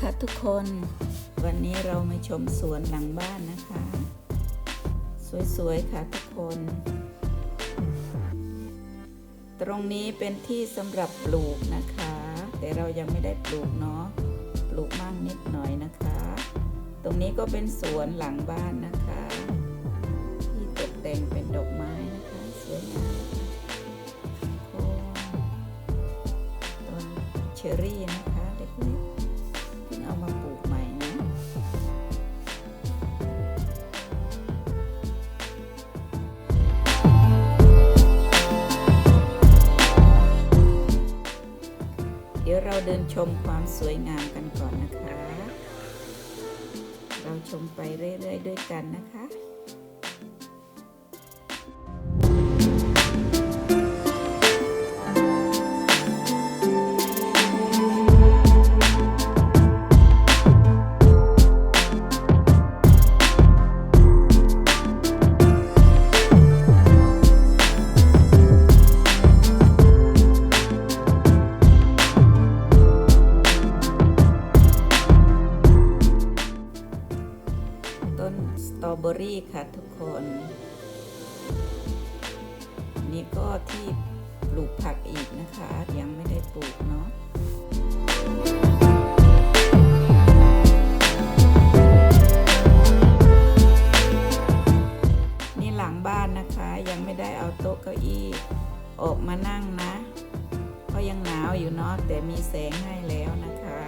ค่ะทุกคน วันนี้เรามาชมสวนหลังบ้านนะคะ สวยๆค่ะทุกคน ตรงนี้เป็นที่สำหรับปลูกนะคะ แต่เรายังไม่ได้ปลูกเนาะปลูกมากนิดหน่อยนะคะ ตรงนี้ก็เป็นสวนหลังบ้านนะคะ ที่ตกแต่งเป็นดอกไม้นะคะสวยงามต้นเชอรี่นะคะ เดินชมความสวยงามกันก่อนนะคะ เราชมไปเรื่อยๆด้วยกันนะคะ เบอรี่ค่ะทุกคน นี่ก็ที่ปลูกผักอีกนะคะ ยังไม่ได้ปลูกเนาะนี่หลังบ้านนะคะ ยังไม่ได้เอาโต๊ะเก้าอี้ออกมานั่งนะเพราะยังหนาวอยู่เนาะแต่มีแสงให้แล้วนะคะ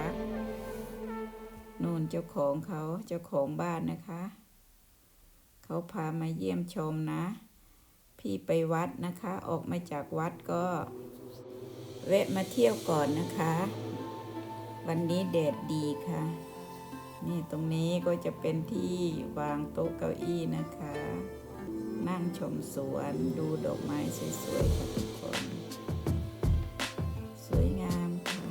นู่นเจ้าของเขาเจ้าของบ้านนะคะ เขาพามาเยี่ยมชมนะ พี่ไปวัดนะคะ ออกมาจากวัดก็แวะมาเที่ยวก่อนนะคะ วันนี้แดดดีค่ะ นี่ตรงนี้ก็จะเป็นที่วางโต๊ะเก้าอี้นะคะ นั่งชมสวนดูดอกไม้สวยๆค่ะทุกคน สวยงามค่ะ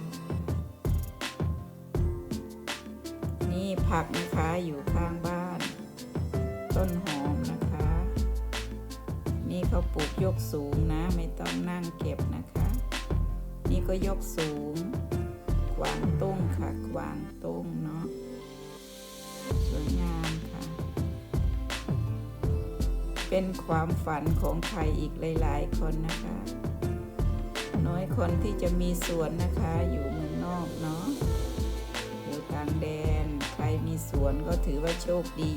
นี่ผักนะคะอยู่ข้างบ้าน ต้นหอมนะคะ นี่เขาปลูกยกสูงนะ ไม่ต้องนั่งเก็บนะคะ นี่ก็ยกสูงกวางตุ้งค่ะกวางตุ้งเนาะสวยงามค่ะ เป็นความฝันของใครอีกหลาย ๆ คนนะคะ น้อยคนที่จะมีสวนนะคะอยู่เมืองนอกเนาะอยู่ต่างแดนใครมีสวนก็ถือว่าโชคดี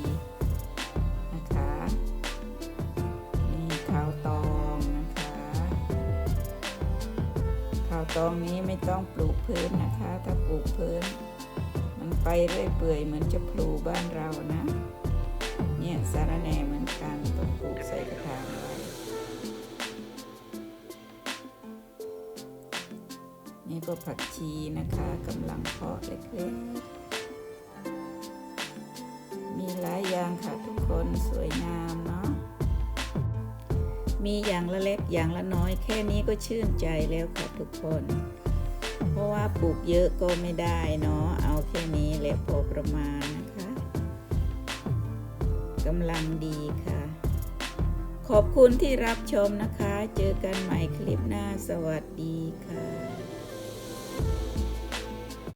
ตองนี้ไม่ต้องปลูกพื้นนะคะ ถ้าปลูกพื้น มันไปเรื่อยเปื่อยเหมือนจะพลูบ้านเรานะ เนี่ยสารแหน่เหมือนกันต้องปลูกใส่กระถางไว้นี่ก็ผักชีนะคะกำลังเพาะเล็กๆ มีอย่างละเล็กอย่างละน้อย แค่นี้ก็ชื่นใจแล้วค่ะทุกคน เพราะว่าปลูกเยอะก็ไม่ได้เนาะเอาแค่นี้แหละพอประมาณนะคะกำลังดีค่ะ ขอบคุณที่รับชมนะคะ เจอกันใหม่คลิปหน้าสวัสดีค่ะ